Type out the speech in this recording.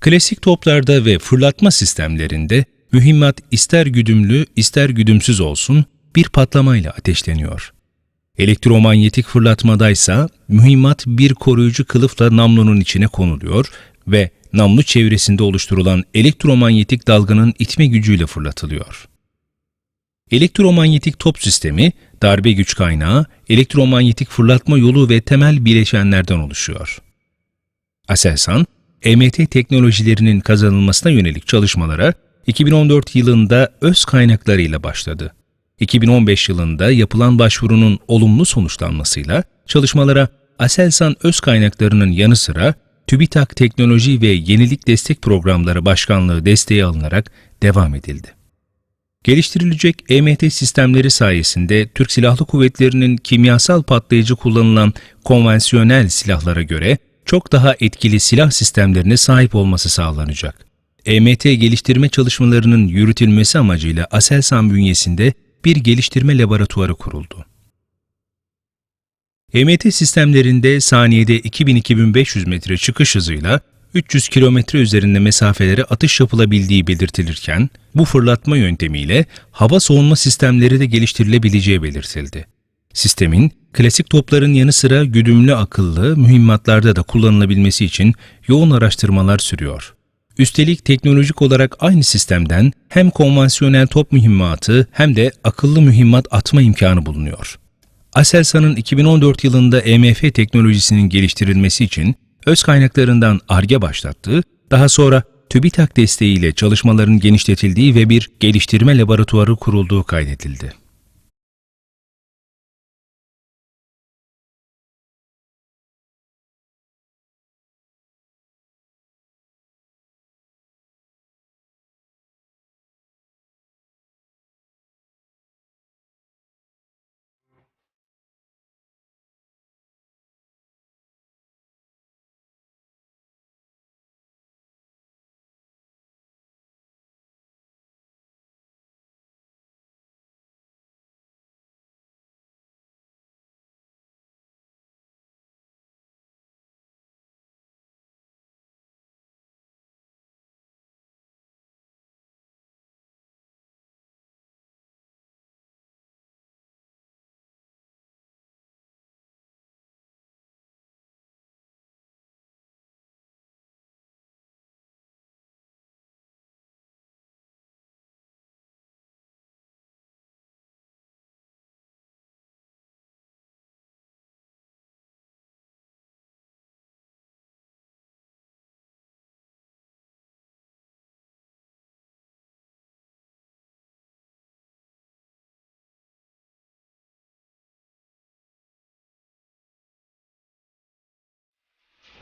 Klasik toplarda ve fırlatma sistemlerinde mühimmat ister güdümlü ister güdümsüz olsun bir patlamayla ateşleniyor. Elektromanyetik fırlatmadaysa mühimmat bir koruyucu kılıfla namlunun içine konuluyor ve namlu çevresinde oluşturulan elektromanyetik dalganın itme gücüyle fırlatılıyor. Elektromanyetik top sistemi, darbe güç kaynağı, elektromanyetik fırlatma yolu ve temel bileşenlerden oluşuyor. Aselsan, EMT teknolojilerinin kazanılmasına yönelik çalışmalara 2014 yılında öz kaynaklarıyla başladı. 2015 yılında yapılan başvurunun olumlu sonuçlanmasıyla çalışmalara Aselsan öz kaynaklarının yanı sıra TÜBİTAK Teknoloji ve Yenilik Destek Programları Başkanlığı desteği alınarak devam edildi. Geliştirilecek EMT sistemleri sayesinde Türk Silahlı Kuvvetleri'nin kimyasal patlayıcı kullanılan konvansiyonel silahlara göre çok daha etkili silah sistemlerine sahip olması sağlanacak. EMT geliştirme çalışmalarının yürütülmesi amacıyla Aselsan bünyesinde bir geliştirme laboratuvarı kuruldu. EMT sistemlerinde saniyede 2000-2500 metre çıkış hızıyla 300 kilometre üzerinde mesafelere atış yapılabildiği belirtilirken, bu fırlatma yöntemiyle hava savunma sistemleri de geliştirilebileceği belirtildi. Sistemin, klasik topların yanı sıra güdümlü akıllı mühimmatlarda da kullanılabilmesi için yoğun araştırmalar sürüyor. Üstelik teknolojik olarak aynı sistemden hem konvansiyonel top mühimmatı hem de akıllı mühimmat atma imkanı bulunuyor. Aselsan'ın 2014 yılında EMF teknolojisinin geliştirilmesi için öz kaynaklarından ARGE başlattığı, daha sonra TÜBİTAK desteğiyle çalışmaların genişletildiği ve bir geliştirme laboratuvarı kurulduğu kaydedildi.